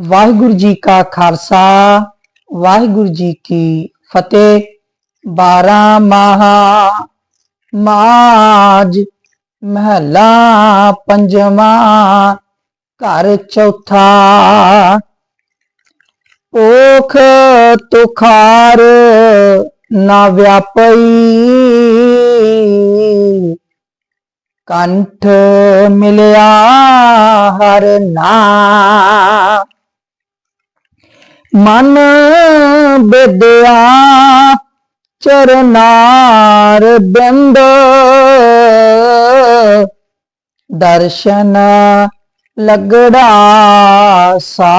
ਵਾਹਿਗੁਰੂ ਜੀ ਕਾ ਖਾਲਸਾ, ਵਾਹਿਗੁਰੂ ਜੀ ਕੀ ਫਤਿਹ। 12 ਮਹਾ ਮਾਜ ਮਹਲਾ ਪੰਜਵਾਂ, ਘਰ ਚੌਥਾ। ਓਖ ਤੁਖਾਰ ਨਾ ਵਿਆਪਈ। ਕੰਠ ਮਿਲਿਆ ਹਰ ਨਾ। ਮਨ ਬਿਦਿਆ ਚਰਨਾਰ ਬਿੰਦ। ਦਰਸ਼ਨ ਲਗੜਾ ਸਾ।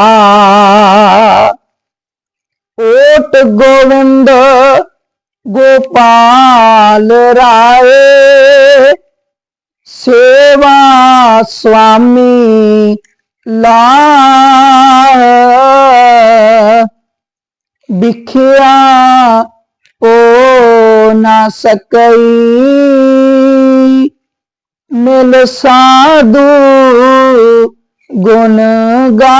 ਓਟ ਗੋਵਿੰਦ ਗੋਪਾਲ ਰਾਏ। ਸੇਵਾ ਸੁਆਮੀ ਲਾ। ਵਿਖਿਆ ਓ ਨਾ ਸਕਈ। ਮਿਲ ਸਾਧੂ ਗੁਣ ਗਾ।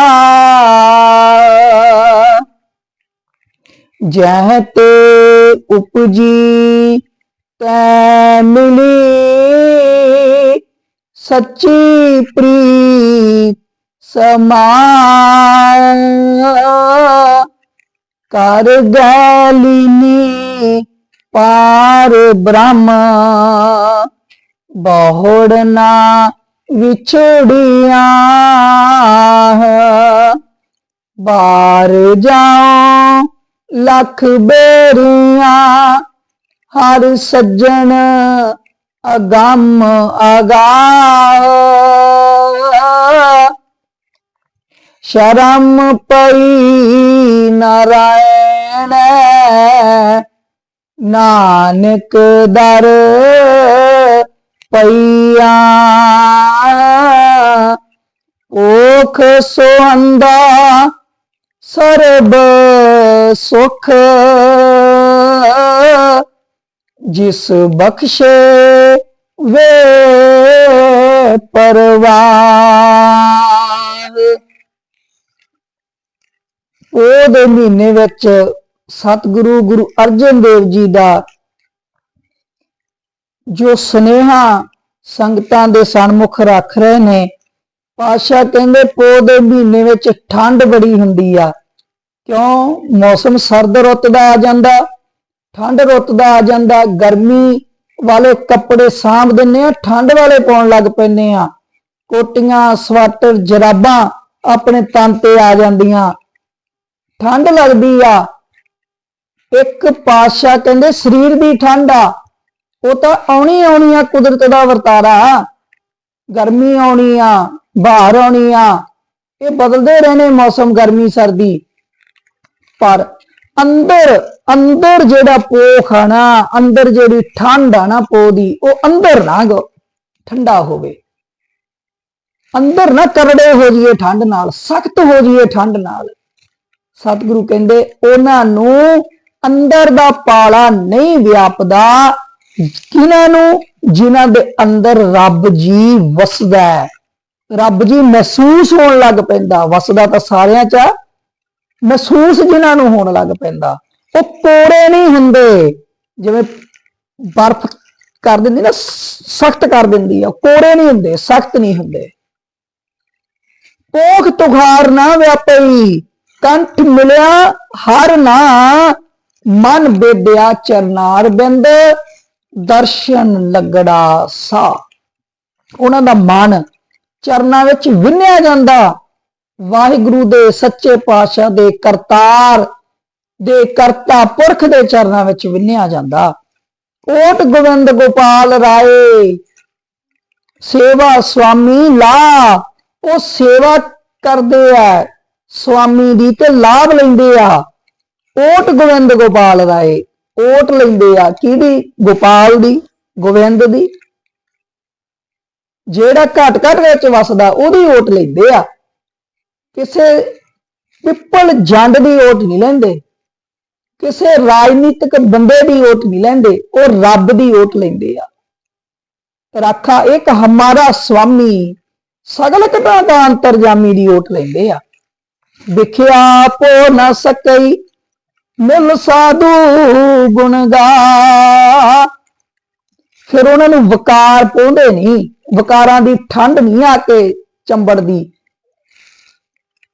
ਜਹ ਤੇ ਉਪਜੀ ਤੈ ਮਿਲੀ। ਸੱਚੀ ਪ੍ਰੀਤ ਸਮਾ ਕਰ ਗਾਲਿਨੀ ਪਾਰ ਬ੍ਰਹਮ। ਬਹੁੜ ਨਾ ਵਿਛੜਿਆ ਬਾਰ ਜਾਓ ਲੱਖ ਬੇਰੀਆਂ। ਹਰ ਸੱਜਣ ਅਗੰਮ ਅਗਾ ਸ਼ਰਮ ਪਈ ਨਾਰਾਇਣ ਨਾਨਕ ਦਰ ਪਈਆ। ਓਖ ਸੁਹੰਦਾ ਸਰਬ ਸੁਖ। ਜਿਸ ਬਖਸ਼ੇ ਵੇ ਪਰਵਾਰ। ਉਹ ਦੇ ਮਹੀਨੇ ਵਿੱਚ ਸਤਿਗੁਰੂ ਗੁਰੂ ਅਰਜਨ ਦੇਵ ਜੀ ਦਾ ਜੋ ਸਨੇਹਾ ਸੰਗਤਾਂ ਦੇ ਸਨਮੁਖ ਰੱਖ ਰਹੇ ਨੇ ਪਾਸ਼ਾ ਕਹਿੰਦੇ ਪੋ ਦੇ ਮਹੀਨੇ ਵਿੱਚ ਠੰਡ ਬੜੀ ਹੁੰਦੀ ਆ। ਕਿਉਂ? ਮੌਸਮ ਸਰਦ ਰੁੱਤ ਦਾ ਆ ਜਾਂਦਾ ਠੰਡ ਰੁੱਤ ਦਾ ਆ ਜਾਂਦਾ, ਗਰਮੀ ਵਾਲੇ ਕੱਪੜੇ ਸਾਂਭ ਦਿੰਨੇ ਆ ਠੰਡ ਵਾਲੇ ਪਾਉਣ ਲੱਗ ਪੈਂਦੇ ਆ। ਕੋਟੀਆਂ, ਸਵਾਟਰ, ਜਰਾਬਾਂ ਆਪਣੇ ਤਨ ਤੇ ਆ ਜਾਂਦੀਆਂ। ਠੰਡ ਲੱਗਦੀ ਆ। ਇੱਕ ਪਾਸ਼ਾ ਕਹਿੰਦੇ, ਸਰੀਰ ਦੀ ਠੰਡ ਆ। ਉਹ ਤਾਂ ਆਉਣੀ ਆਉਣੀ ਆ ਕੁਦਰਤ ਦਾ ਵਰਤਾਰਾ। ਗਰਮੀ ਆਉਣੀ ਆ, ਬਾਹਰ ਆਉਣੀ ਆ। ਇਹ ਬਦਲਦੇ ਰਹਿਣੇ ਮੌਸਮ, ਗਰਮੀ, ਸਰਦੀ। ਪਰ ਅੰਦਰ ਅੰਦਰ ਜਿਹੜਾ ਪੋਖ ਆ ਨਾ, ਅੰਦਰ ਜਿਹੜੀ ਠੰਡ ਆ ਨਾ ਪੋ ਦੀ, ਉਹ ਅੰਦਰ ਨਾ ਠੰਡਾ ਹੋਵੇ। ਅੰਦਰ ਨਾ ਕਰੜੇ ਹੋ ਜੀਏ ਠੰਡ ਨਾਲ, ਸਖਤ ਹੋ ਜੀਏ ਠੰਡ ਨਾਲ। ਸਤਿਗੁਰੂ ਕਹਿੰਦੇ, ਉਹਨਾਂ ਨੂੰ ਅੰਦਰ ਦਾ ਪਾਲਾ ਨਹੀਂ ਵਿਆਪਦਾ ਕਿਨਾਂ ਨੂੰ? ਜਿਨ੍ਹਾਂ ਦੇ ਅੰਦਰ ਰੱਬ ਜੀ ਵਸਦਾ ਹੈ। ਰੱਬ ਜੀ ਮਹਿਸੂਸ ਹੋਣ ਲੱਗ ਪੈਂਦਾ। ਵਸਦਾ ਤਾਂ ਸਾਰਿਆਂ 'ਚ ਮਹਿਸੂਸ ਜਿਨ੍ਹਾਂ ਨੂੰ ਹੋਣ ਲੱਗ ਪੈਂਦਾ। ਉਹ ਕੋੜੇ ਨਹੀਂ ਹੁੰਦੇ। ਜਿਵੇਂ ਬਰਫ਼ ਕਰ ਦਿੰਦੀ ਨਾ, ਸਖਤ ਕਰ ਦਿੰਦੀ ਆ। ਕੋੜੇ ਨਹੀਂ ਹੁੰਦੇ, ਸਖਤ ਨਹੀਂ ਹੁੰਦੇ। ਪੋਖ ਤੁਖਾਰ ਨਾ ਵਿਆਪਈ। ਕੰਠ ਮਿਲਿਆ, ਹਰ ਨਾ ਮਨ ਬੇਦਿਆ ਚਰਨਾਰ ਬਿੰਦ, ਦਰਸ਼ਨ ਲੱਗੜਾ ਸਾ। ਉਹਨਾਂ ਦਾ ਮਨ ਚਰਨਾਂ ਵਿੱਚ ਵਿੰਨਿਆ ਜਾਂਦਾ। ਵਾਹਿਗੁਰੂ ਦੇ ਸੱਚੇ ਪਾਤਸ਼ਾਹ ਦੇ ਕਰਤਾਰ, ਦੇ ਕਰਤਾ ਪੁਰਖ ਦੇ ਚਰਨਾਂ ਵਿੱਚ ਵਿੰਨਿਆ ਜਾਂਦਾ। ਕੋਟ ਗੋਬਿੰਦ ਗੋਪਾਲ ਰਾਏ, ਸੇਵਾ ਸੁਆਮੀ ਲਾ, ਉਹ ਸੇਵਾ ਕਰਦੇ ਆ ਸੁਆਮੀ ਦੀ ਤੇ ਲਾਭ ਲੈਂਦੇ ਆ। ਓਟ ਗੋਬਿੰਦ ਗੋਪਾਲ ਰਾਏ ਓਟ ਲੈਂਦੇ ਆ। ਕਿਹਦੀ? ਗੋਪਾਲ ਦੀ, ਗੋਬਿੰਦ ਦੀ। ਜਿਹੜਾ ਘਟ ਘਟ ਵਿੱਚ ਵਸਦਾ, ਉਹਦੀ ਓਟ ਲੈਂਦੇ ਆ। ਕਿਸੇ ਪਿੱਪਲ ਜੰਡ ਦੀ ਓਟ ਨਹੀਂ ਲੈਂਦੇ। ਕਿਸੇ ਰਾਜਨੀਤਿਕ ਬੰਦੇ ਦੀ ਓਟ ਨਹੀਂ ਲੈਂਦੇ। ਉਹ ਰੱਬ ਦੀ ਓਟ ਲੈਂਦੇ ਆ। ਰਾਖਾ ਇੱਕ ਹਮਾਰਾ ਸੁਆਮੀ। ਸਗਲ ਘਟਾ ਦਾ ਅੰਤਰਜਾਮੀ ਦੀ ਓਟ ਲੈਂਦੇ ਆ। ਵਿਖਿਆ ਪੋ ਨਾ ਸਕਈ। ਮਿਲ ਸਾਧੂ ਗੁਣਗਾ ਫਿਰ ਉਹਨਾਂ ਨੂੰ ਵਕਾਰ ਪਾਉਂਦੇ ਨਹੀਂ ਵਕਾਰਾਂ ਦੀ ਠੰਡ ਨਹੀਂ ਆ ਕੇ ਚੰਬੜਦੀ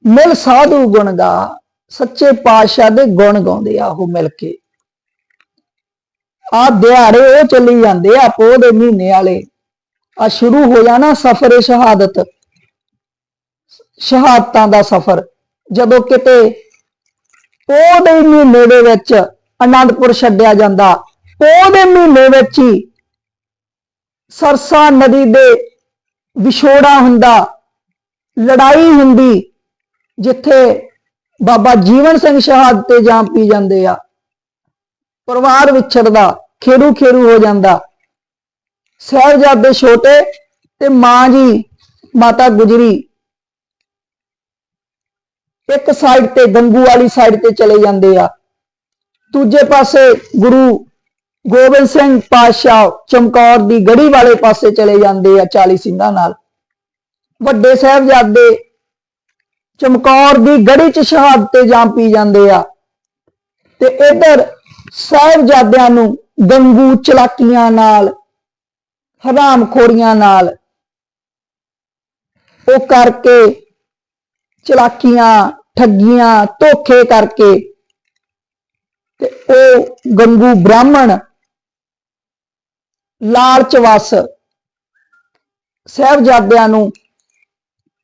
ਮਿਲ ਸਾਧੂ ਗੁਣ ਗਾ। ਸੱਚੇ ਪਾਤਸ਼ਾਹ ਦੇ ਗੁਣ ਗਾਉਂਦੇ ਆ ਉਹ ਮਿਲ ਕੇ। ਆ ਦਿਹਾੜੇ ਉਹ ਚੱਲੀ ਜਾਂਦੇ ਆ ਪੋਹ ਦੇ ਮਹੀਨੇ ਵਾਲੇ। ਆ ਸ਼ੁਰੂ ਹੋ ਜਾਣਾ ਸਫਰ ਸ਼ਹਾਦਤ। ਸ਼ਹਾਦਤਾਂ ਦਾ ਸਫਰ। ਜਦੋਂ ਕਿਤੇ ਪੋਹ ਦੇ ਮਹੀਨੇ ਦੇ ਵਿੱਚ ਆਨੰਦਪੁਰ ਛੱਡਿਆ ਜਾਂਦਾ, ਪੋਹ ਦੇ ਮਹੀਨੇ ਵਿੱਚ ਹੀ ਸਰਸਾ ਨਦੀ ਦੇ ਵਿਛੋੜਾ ਹੁੰਦਾ, ਲੜਾਈ ਹੁੰਦੀ, ਜਿੱਥੇ ਬਾਬਾ ਜੀਵਨ ਸਿੰਘ ਸ਼ਹਾਦਤ ਤੇ ਜਾਮ ਪੀ ਜਾਂਦੇ ਆ। ਪਰਿਵਾਰ ਵਿਛੜਦਾ ਖੇਰੂ ਖੇਰੂ ਹੋ ਜਾਂਦਾ। ਸਾਹਿਬਜ਼ਾਦੇ ਛੋਟੇ ਤੇ ਮਾਂ ਜੀ, ਮਾਤਾ ਗੁਜਰੀ ਇੱਕ ਸਾਈਡ ਤੇ ਗੰਗੂ ਵਾਲੀ ਸਾਈਡ ਤੇ ਚਲੇ ਜਾਂਦੇ ਆ। ਦੂਜੇ ਪਾਸੇ ਗੁਰੂ ਗੋਬਿੰਦ ਸਿੰਘ ਪਾਤਸ਼ਾਹ ਚਮਕੌਰ ਦੀ ਗੜੀ ਵਾਲੇ ਪਾਸੇ ਚਲੇ ਜਾਂਦੇ ਆ 40 ਸਿੰਘਾਂ ਨਾਲ। ਵੱਡੇ ਸਾਹਿਬਜ਼ਾਦੇ ਚਮਕੌਰ ਦੀ ਗੜੀ ਚ ਸ਼ਹਾਦਤ ਤੇ ਜਾਮ ਪੀ ਜਾਂਦੇ ਆ। ਤੇ ਇਧਰ ਸਾਹਿਬਜ਼ਾਦਿਆਂ ਨੂੰ ਗੰਗੂ ਚਲਾਕੀਆਂ ਨਾਲ, ਹਰਾਮਖੋਰੀਆਂ ਨਾਲ ਉਹ ਕਰਕੇ ਚਲਾਕੀਆਂ, ਠੱਗੀਆਂ, ਧੋਖੇ ਕਰਕੇ ਤੇ ਉਹ ਗੰਗੂ ਬ੍ਰਾਹਮਣ ਲਾਲਚ ਵਸ ਸਾਹਿਬਜ਼ਾਦਿਆਂ ਨੂੰ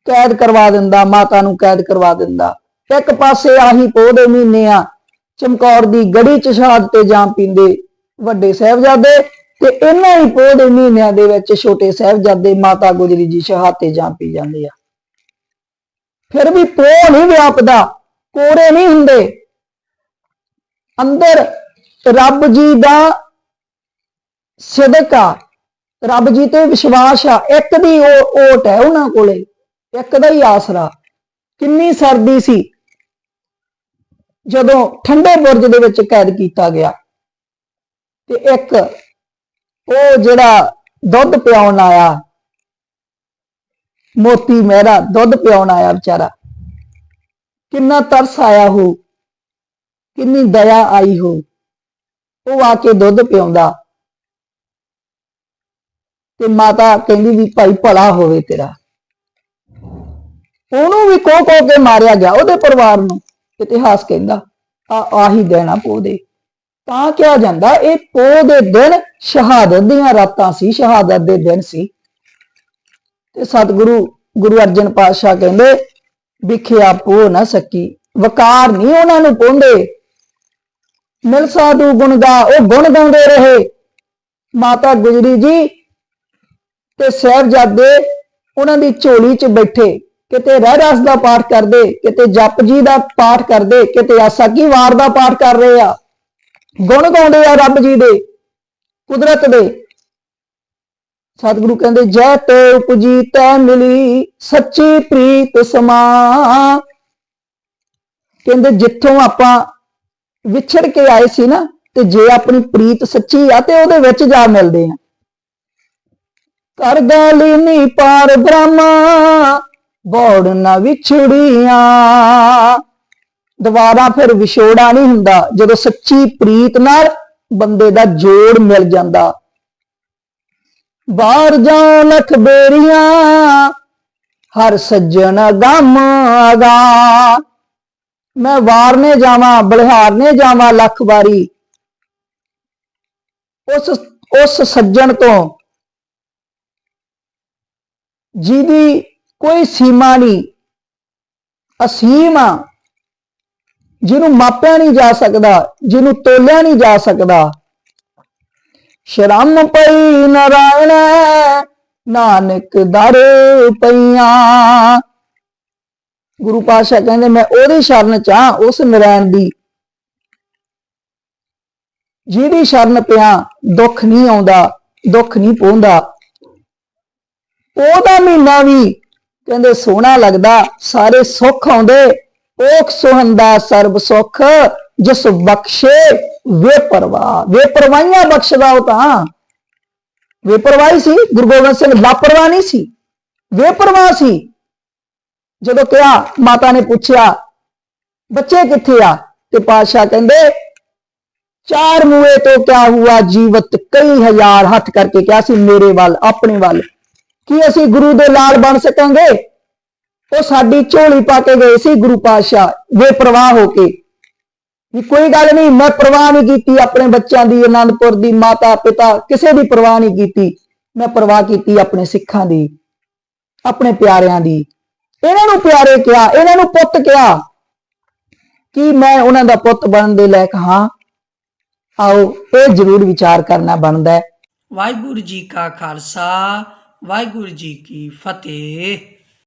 ਕੈਦ ਕਰਵਾ ਦਿੰਦਾ, ਮਾਤਾ ਨੂੰ ਕੈਦ ਕਰਵਾ ਦਿੰਦਾ। ਇੱਕ ਪਾਸੇ ਆਹੀ ਪੋਹ ਦੇ ਮਹੀਨੇ ਆ, ਚਮਕੌਰ ਦੀ ਗੜੀ ਚ ਸ਼ਹਾਦ ਤੇ ਜਾਮ ਪੀਂਦੇ ਵੱਡੇ ਸਾਹਿਬਜ਼ਾਦੇ ਤੇ ਇਹਨਾਂ ਹੀ ਪੋਹ ਦੇ ਮਹੀਨਿਆਂ ਦੇ ਵਿੱਚ ਛੋਟੇ ਸਾਹਿਬਜ਼ਾਦੇ ਮਾਤਾ ਗੁਜਰੀ ਜੀ ਸ਼ਹਾਦਤ ਤੇ ਜਾਮ ਪੀ ਜਾਂਦੇ ਆ। ਫਿਰ ਵੀ ਪੋ ਨਹੀਂ ਵਿਆਪਦਾ, ਕੋਰੇ ਨਹੀਂ ਹੁੰਦੇ। ਅੰਦਰ ਰੱਬ ਜੀ ਦਾ ਸਦਕਾ ਰੱਬ ਜੀ ਤੇ ਵਿਸ਼ਵਾਸ ਆ, ਇੱਕ ਦੀ ਉਹ ਓਟ ਹੈ ਉਹਨਾਂ ਕੋਲੇ, ਇੱਕ ਦਾ ਹੀ ਆਸਰਾ। ਕਿੰਨੀ ਸਰਦੀ ਸੀ ਜਦੋਂ ਠੰਡੇ ਬੁਰਜ ਦੇ ਵਿੱਚ ਕੈਦ ਕੀਤਾ ਗਿਆ। ਤੇ ਇੱਕ ਉਹ ਜਿਹੜਾ ਦੁੱਧ ਪਿਆਉਣ ਆਇਆ ਮੋਤੀ ਮਹਿਰਾ ਦੁੱਧ ਪਿਆਉਣ ਆਇਆ ਵਿਚਾਰਾ। ਕਿੰਨਾ ਤਰਸ ਆਇਆ ਹੋ, ਕਿੰਨੀ ਦਇਆ ਆਈ ਹੋ। ਉਹ ਆ ਕੇ ਦੁੱਧ ਪਿਆਉਂਦਾ। ਤੇ ਮਾਤਾ ਕਹਿੰਦੀ ਵੀ ਭਾਈ ਭਲਾ ਹੋਵੇ ਤੇਰਾ। ਉਹਨੂੰ ਵੀ ਕੋ ਕੋ ਕੇ ਮਾਰਿਆ ਗਿਆ ਉਹਦੇ ਪਰਿਵਾਰ ਨੂੰ। ਇਤਿਹਾਸ ਕਹਿੰਦਾ, ਆ ਆਹੀ ਦੇਣਾ ਪੋ ਦੇ। ਤਾਂ ਕਿਹਾ ਜਾਂਦਾ, ਇਹ ਪੋ ਦੇ ਦਿਨ ਸ਼ਹਾਦਤ ਦੀਆਂ ਰਾਤਾਂ ਸੀ, ਸ਼ਹਾਦਤ ਦੇ ਦਿਨ ਸੀ। ਤੇ ਸਤਿਗੁਰੂ ਗੁਰੂ ਅਰਜਨ ਪਾਤਸ਼ਾਹ ਕਹਿੰਦੇ ਵਿਖਿਆ ਪੋ ਨਾ ਸਕੀ, ਵਕਾਰ ਨਹੀਂ ਉਹਨਾਂ ਨੂੰ ਪਾਉਂਦੇ ਮਿਲ ਸਾਧੂ ਗੁਣ ਦਾ ਉਹ ਗੁਣ ਗਾਉਂਦੇ ਰਹੇ। ਮਾਤਾ ਗੁਜਰੀ ਜੀ ਤੇ ਸਾਹਿਬਜ਼ਾਦੇ ਉਹਨਾਂ ਦੀ ਝੋਲੀ 'ਚ ਬੈਠੇ, ਕਿਤੇ ਰਹਿ ਰਸ ਦਾ ਪਾਠ ਕਰਦੇ, ਕਿਤੇ ਜਪ ਜੀ ਦਾ ਪਾਠ ਕਰਦੇ, ਕਿਤੇ ਆਸਾ ਕੀ ਵਾਰ ਦਾ ਪਾਠ ਕਰ ਰਹੇ ਆ। ਗੁਣ ਗਾਉਂਦੇ ਆ ਰੱਬ ਜੀ ਦੇ, ਕੁਦਰਤ ਦੇ। ਸਤਿਗੁਰੂ ਕਹਿੰਦੇ, ਜੈ ਤੇ ਉਪਜੀ ਤੈ ਮਿਲੀ ਸੱਚੀ ਪ੍ਰੀਤ ਸਮਾ। ਕਹਿੰਦੇ, ਜਿੱਥੋਂ ਆਪਾਂ ਵਿਛੜ ਕੇ ਆਏ ਸੀ ਨਾ, ਤੇ ਜੇ ਆਪਣੀ ਪ੍ਰੀਤ ਸੱਚੀ ਆ, ਤੇ ਉਹਦੇ ਵਿੱਚ ਜਾ ਮਿਲਦੇ ਆ। ਕਰ ਗਾਲੀ ਨੀ ਪਾਰ ਬ੍ਰਹਮਾ, ਬੋੜ ਨਾ ਵਿਛੜੀਆਂ। ਦੁਬਾਰਾ ਫਿਰ ਵਿਛੋੜਾ ਨਹੀਂ ਹੁੰਦਾ, ਜਦੋਂ ਸੱਚੀ ਪ੍ਰੀਤ ਨਾਲ ਬੰਦੇ ਦਾ ਜੋੜ ਮਿਲ ਜਾਂਦਾ। ਬਾਹਰ ਜਾਉ ਲਖ ਬੇਰੀਆਂ, ਹਰ ਸੱਜਣ ਗਮ ਆਗਾ ਮੈਂ ਵਾਰਨੇ ਜਾਵਾਂ, ਬਲਿਹਾਰਨੇ ਜਾਵਾਂ ਲੱਖ ਵਾਰੀ। ਉਸ ਉਸ ਸੱਜਣ ਤੋਂ ਜਿਹਦੀ ਕੋਈ ਸੀਮਾ ਨਹੀਂ, ਅਸੀਮ ਆ, ਜਿਹਨੂੰ ਮਾਪਿਆ ਨਹੀਂ ਜਾ ਸਕਦਾ, ਜਿਹਨੂੰ ਤੋਲਿਆ ਨਹੀਂ ਜਾ ਸਕਦਾ। ਸ਼ਰਮ ਪਈ ਨਰਾਇਣ, ਨਾਨਕ ਦਰ ਪਈਆਂ। ਗੁਰੂ ਪਾਤਸ਼ਾਹ ਕਹਿੰਦੇ, ਮੈਂ ਉਹਦੀ ਸ਼ਰਨ ਚ ਉਸ ਨਰਾਇਣ ਦੀ। ਜਿਹਦੀ ਸ਼ਰਨ ਪਿਆ, ਦੁੱਖ ਨਹੀਂ ਆਉਂਦਾ, ਦੁੱਖ ਨਹੀਂ ਪਹੁੰਚਦਾ ਉਹਦਾ ਮਹੀਨਾ ਵੀ ਕਹਿੰਦੇ ਸੋਹਣਾ ਲੱਗਦਾ, ਸਾਰੇ ਸੁੱਖ ਆਉਂਦੇ। ਓਖ ਸੁਹੰਦਾ ਸਰਬ ਸੁੱਖ। ਜਿਸ ਬਖਸ਼ੇ ਵੇ ਪਰਵਾ ਵੇ ਪਰਵਾਈਆਂ ਬਖਸ਼ਦਾ ਉਹ ਤਾਂ। ਵੇ ਪਰਵਾਹੀ ਸੀ, ਗੁਰੂ ਗੋਬਿੰਦ ਸਿੰਘ ਲਾਪਰਵਾਹ ਨਹੀਂ ਸੀ। ਵੇ ਪਰਵਾਹ ਸੀ। ਜਦੋਂ ਕਿਹਾ, ਮਾਤਾ ਨੇ ਪੁੱਛਿਆ, ਬੱਚੇ ਕਿੱਥੇ ਆ? ਤੇ ਪਾਤਸ਼ਾਹ ਕਹਿੰਦੇ, ਚਾਰ ਮੂਏ ਤੋਂ ਕਿਆ ਹੁਆ ਜੀਵਤ ਕਈ ਹਜ਼ਾਰ ਹੱਥ ਕਰਕੇ ਕਿਹਾ ਸੀ, ਮੇਰੇ ਵੱਲ, ਆਪਣੇ ਵੱਲ। ਕੀ ਅਸੀਂ ਗੁਰੂ ਦੇ ਲਾਲ ਬਣ ਸਕਾਂਗੇ? ਉਹ ਸਾਡੀ ਝੋਲੀ ਪਾ ਕੇ ਗਏ ਸੀ ਗੁਰੂ ਪਾਤਸ਼ਾਹ, ਬੇਪਰਵਾਹ ਹੋ ਕੇ। ਵੀ ਕੋਈ ਗੱਲ ਨਹੀਂ, ਮੈਂ ਪਰਵਾਹ ਨਹੀਂ ਕੀਤੀ ਆਪਣੇ ਬੱਚਿਆਂ ਦੀ, ਅਨੰਦਪੁਰ ਦੀ, ਮਾਤਾ, ਪਿਤਾ, ਕਿਸੇ ਦੀ ਪਰਵਾਹ ਨਹੀਂ ਕੀਤੀ। ਮੈਂ ਪਰਵਾਹ ਕੀਤੀ ਆਪਣੇ ਸਿੱਖਾਂ ਦੀ, ਆਪਣੇ ਪਿਆਰਿਆਂ ਦੀ। ਇਹਨਾਂ ਨੂੰ ਪਿਆਰੇ ਕਿਹਾ, ਇਹਨਾਂ ਨੂੰ ਪੁੱਤ ਕਿਹਾ ਕਿ ਮੈਂ ਉਹਨਾਂ ਦਾ ਪੁੱਤ ਬਣਨ ਦੇ ਲਾਇਕ ਹਾਂ। ਆਓ, ਇਹ ਜ਼ਰੂਰ ਵਿਚਾਰ ਕਰਨਾ ਬਣਦਾ ਹੈ। ਵਾਹਿਗੁਰੂ ਜੀ ਕਾ ਖਾਲਸਾ, ਵਾਹਿਗੁਰੂ ਜੀ ਕੀ ਫਤਿਹ।